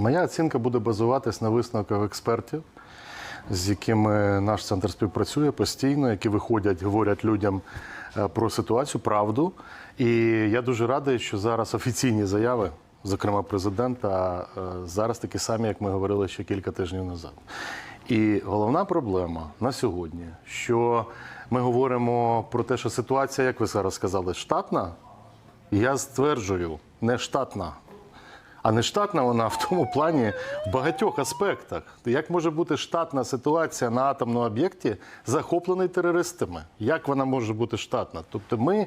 Моя оцінка буде базуватись на висновках експертів, з якими наш центр співпрацює постійно, які виходять, говорять людям е, про ситуацію, правду. І я дуже радий, що зараз офіційні заяви, зокрема президента, е, зараз такі самі, як ми говорили ще кілька тижнів назад. І головна проблема на сьогодні, що ми говоримо про те, що ситуація, як ви зараз сказали, штатна. Я стверджую, не штатна. А не штатна вона в тому плані в багатьох аспектах. Як може бути штатна ситуація на атомному об'єкті, захоплений терористами? Як вона може бути штатна? Тобто ми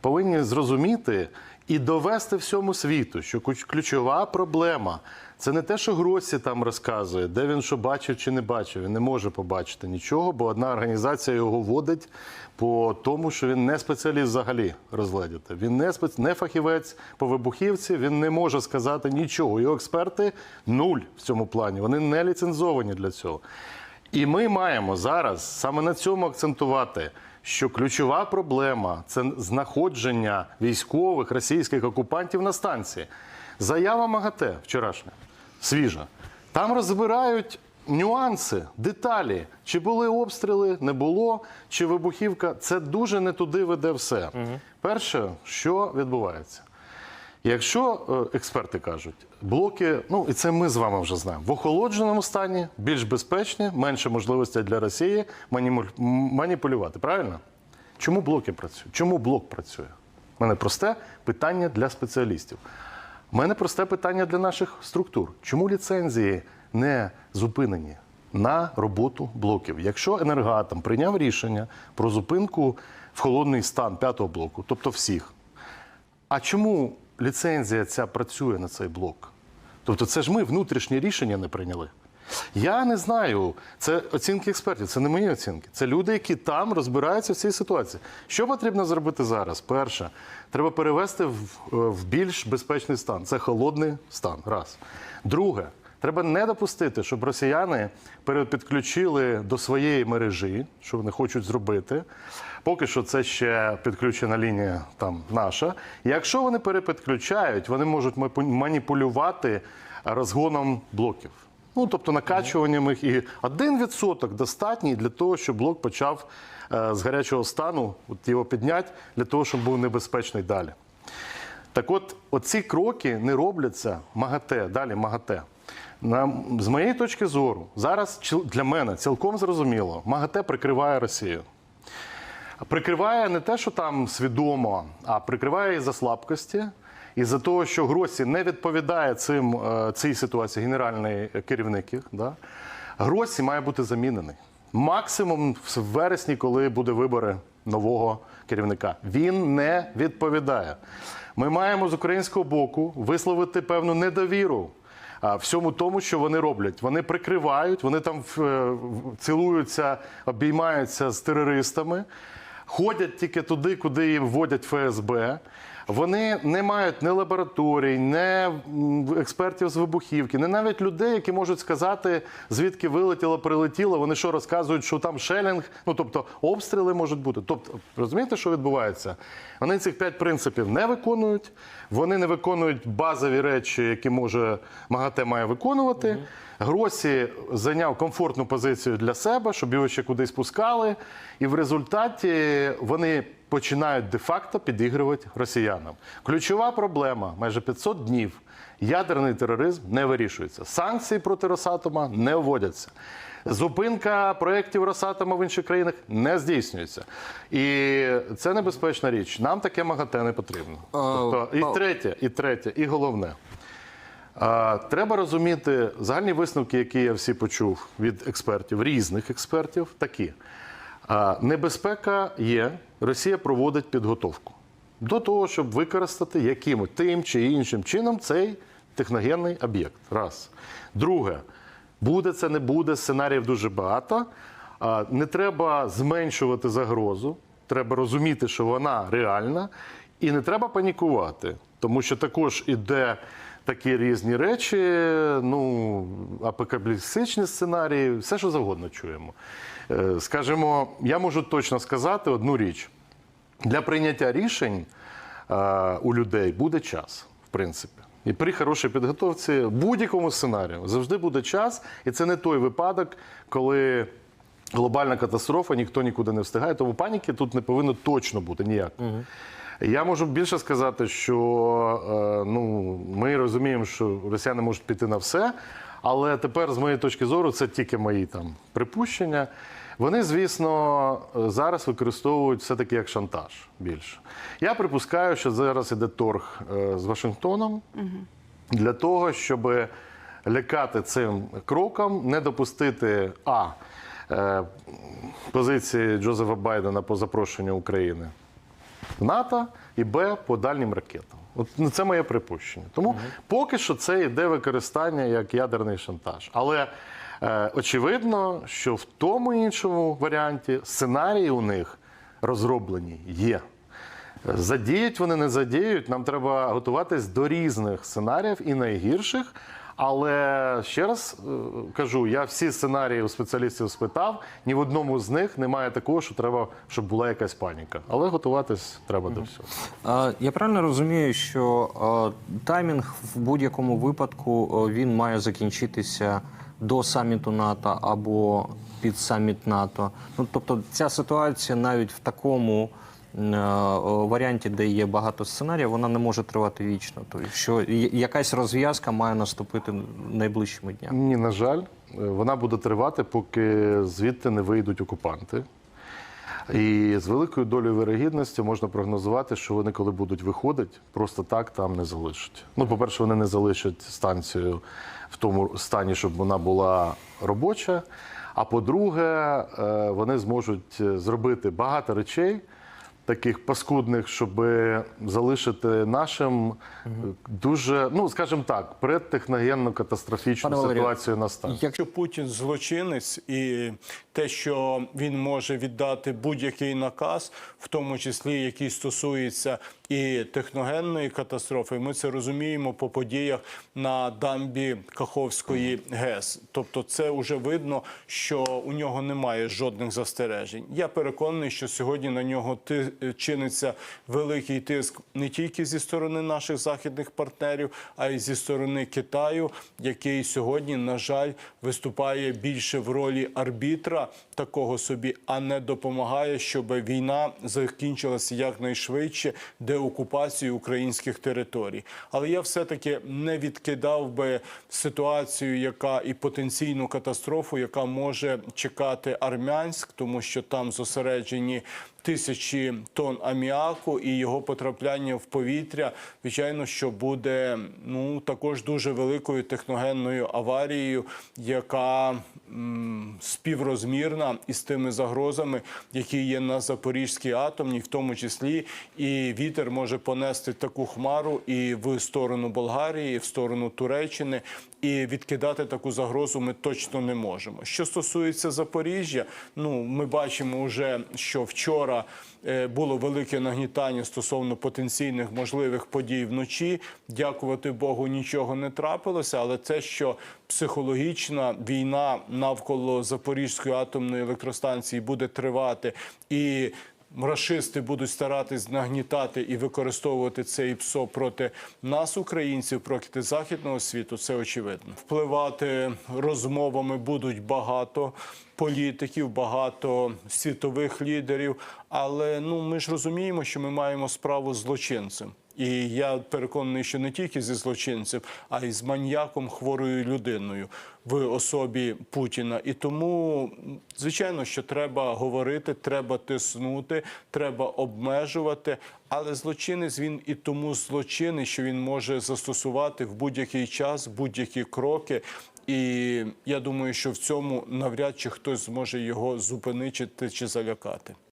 повинні зрозуміти і довести всьому світу, що ключова проблема це не те, що Гросі там розказує, де він що бачив чи не бачив. Він не може побачити нічого, бо одна організація його водить по тому, що він не спеціаліст взагалі розгледіти. Він не спец... не фахівець по вибухівці, він не може сказати нічого. Його експерти нуль в цьому плані. Вони не ліцензовані для цього. І ми маємо зараз саме на цьому акцентувати, що ключова проблема це знаходження військових російських окупантів на станції. Заява МАГАТЕ вчорашня, свіжа. Там розбирають нюанси, деталі, чи були обстріли, не було, чи вибухівка. Це дуже не туди веде все. Перше, що відбувається. Якщо е, експерти кажуть, блоки, ну і це ми з вами вже знаємо, в охолодженому стані більш безпечні, менше можливостей для Росії маніпулювати. Правильно? Чому блоки працюють? Чому блок працює? У мене просте питання для спеціалістів. У мене просте питання для наших структур. Чому ліцензії не зупинені на роботу блоків? Якщо енергоатом прийняв рішення про зупинку в холодний стан п'ятого блоку, тобто всіх, а чому ліцензія ця працює на цей блок? Тобто, це ж ми внутрішнє рішення не прийняли. Я не знаю. Це оцінки експертів, це не мої оцінки. Це люди, які там розбираються в цій ситуації. Що потрібно зробити зараз? Перше, треба перевести в, е, в більш безпечний стан. Це холодний стан. Раз. Друге, треба не допустити, щоб росіяни перепідключили до своєї мережі, що вони хочуть зробити. Поки що це ще підключена лінія там наша. Якщо вони перепідключають, вони можуть маніпулювати розгоном блоків. Ну, тобто накачуванням їх. І один відсоток достатній для того, щоб блок почав е, з гарячого стану от його підняти, для того, щоб був небезпечний далі. Так от, оці кроки не робляться МАГАТЕ, далі МАГАТЕ. На, з моєї точки зору, зараз для мене цілком зрозуміло, МАГАТЕ прикриває Росію. Прикриває не те, що там свідомо, а прикриває із-за слабкості, із-за того, що Гросі не відповідає цим, е, цій ситуації генеральний керівник. Да? Гросі має бути замінений. Максимум в вересні, коли буде вибори нового керівника. Він не відповідає. Ми маємо з українського боку висловити певну недовіру всьому тому, що вони роблять. Вони прикривають, вони там е, цілуються, обіймаються з терористами, ходять тільки туди, куди їм вводять ФСБ. Вони не мають ні лабораторій, ні експертів з вибухівки, не навіть людей, які можуть сказати, звідки вилетіло, прилетіло. Вони що розказують, що там шелінг, ну тобто обстріли можуть бути. Тобто, розумієте, що відбувається? Вони цих п'ять принципів не виконують. Вони не виконують базові речі, які може МАГАТЕ має виконувати. Гросі зайняв комфортну позицію для себе, щоб його ще кудись пускали. І в результаті вони починають де-факто підігрувати росіянам. Ключова проблема майже 500 днів. Ядерний тероризм не вирішується. Санкції проти Росатома не вводяться. Зупинка проєктів Росатома в інших країнах не здійснюється. І це небезпечна річ. Нам таке МАГАТЕ не потрібно. Тобто, і третє, і третє, і головне. Треба розуміти загальні висновки, які я всі почув від експертів, різних експертів, такі. Небезпека є, Росія проводить підготовку до того, щоб використати яким тим чи іншим чином цей техногенний об'єкт. Раз. Друге, буде це, не буде, сценаріїв дуже багато. Не треба зменшувати загрозу, треба розуміти, що вона реальна, і не треба панікувати, тому що також іде такі різні речі, ну, апокаліптичні сценарії, все, що завгодно чуємо. Е, Скажімо, я можу точно сказати одну річ. Для прийняття рішень е, у людей буде час, в принципі. І при хорошій підготовці будь-якому сценарію завжди буде час, і це не той випадок, коли глобальна катастрофа, ніхто нікуди не встигає. Тому паніки тут не повинно точно бути ніяк. Я можу більше сказати, що е, ну, ми розуміємо, що росіяни можуть піти на все, але тепер, з моєї точки зору, це тільки мої там припущення. Вони, звісно, зараз використовують все-таки як шантаж більше. Я припускаю, що зараз іде торг е, з Вашингтоном для того, щоб лякати цим кроком, не допустити а е, позиції Джозефа Байдена по запрошенню України НАТО і Б по дальнім ракетам. От ну, це моє припущення. Тому поки що це йде використання як ядерний шантаж. Але е, очевидно, що в тому іншому варіанті сценарії у них розроблені є. Задіють вони не задіють. Нам треба готуватись до різних сценаріїв і найгірших. Але ще раз е, кажу, я всі сценарії у спеціалістів спитав. Ні в одному з них немає такого, що треба, щоб була якась паніка. Але готуватись треба до всього. Я правильно розумію, що таймінг в будь-якому випадку він має закінчитися до саміту НАТО або під саміт НАТО. Ну тобто, ця ситуація навіть в такому варіанті, де є багато сценаріїв, вона не може тривати вічно. Тобто, що якась розв'язка має наступити найближчими днями. Ні, на жаль, е, вона буде тривати, поки звідти не вийдуть окупанти. І з великою долею вирогідності можна прогнозувати, що вони, коли будуть виходити, просто так там не залишать. Ну, по-перше, вони не залишать станцію в тому стані, щоб вона була робоча. А по-друге, е, вони зможуть е, зробити багато речей. Таких паскудних, щоб залишити нашим е, дуже, ну скажімо так, предтехногенну катастрофічну Пане Валерію, ситуацію на стані. Якщо Путін злочинець і те, що він може віддати будь-який наказ, в тому числі який стосується і техногенної катастрофи, ми це розуміємо по подіях на дамбі Каховської ГЕС. Тобто, це вже видно, що у нього немає жодних застережень. Я переконаний, що сьогодні на нього ти чиниться великий тиск не тільки зі сторони наших західних партнерів, а й зі сторони Китаю, який сьогодні, на жаль, виступає більше в ролі арбітра такого собі, а не допомагає, щоб війна закінчилася якнайшвидше деокупацією українських територій. Але я все-таки не відкидав би ситуацію, яка і потенційну катастрофу, яка може чекати Армянськ, тому що там зосереджені тисячі тонн аміаку і його потрапляння в повітря, звичайно, що буде ну також дуже великою техногенною аварією, яка м, співрозмірна із тими загрозами, які є на Запорізькій атомній, в тому числі і вітер може понести таку хмару і в сторону Болгарії, і в сторону Туреччини. І відкидати таку загрозу ми точно не можемо. Що стосується Запоріжжя, ну ми бачимо вже, що вчора е, було велике нагнітання стосовно потенційних можливих подій вночі. Дякувати Богу, нічого не трапилося. Але те, що психологічна війна навколо Запорізької атомної електростанції буде тривати і Рашисти будуть старатись нагнітати і використовувати цей ПСО проти нас, українців, проти західного світу. Це очевидно. Впливати розмовами будуть багато політиків, багато світових лідерів. Але ну ми ж розуміємо, що ми маємо справу з злочинцем. І я переконаний, що не тільки зі злочинцем, а й з маньяком хворою людиною в особі Путіна. І тому, звичайно, що треба говорити, треба тиснути, треба обмежувати. Але злочинець він і тому злочинний, що він може застосувати в будь-який час будь-які кроки. І я думаю, що в цьому навряд чи хтось зможе його зупинити чи залякати.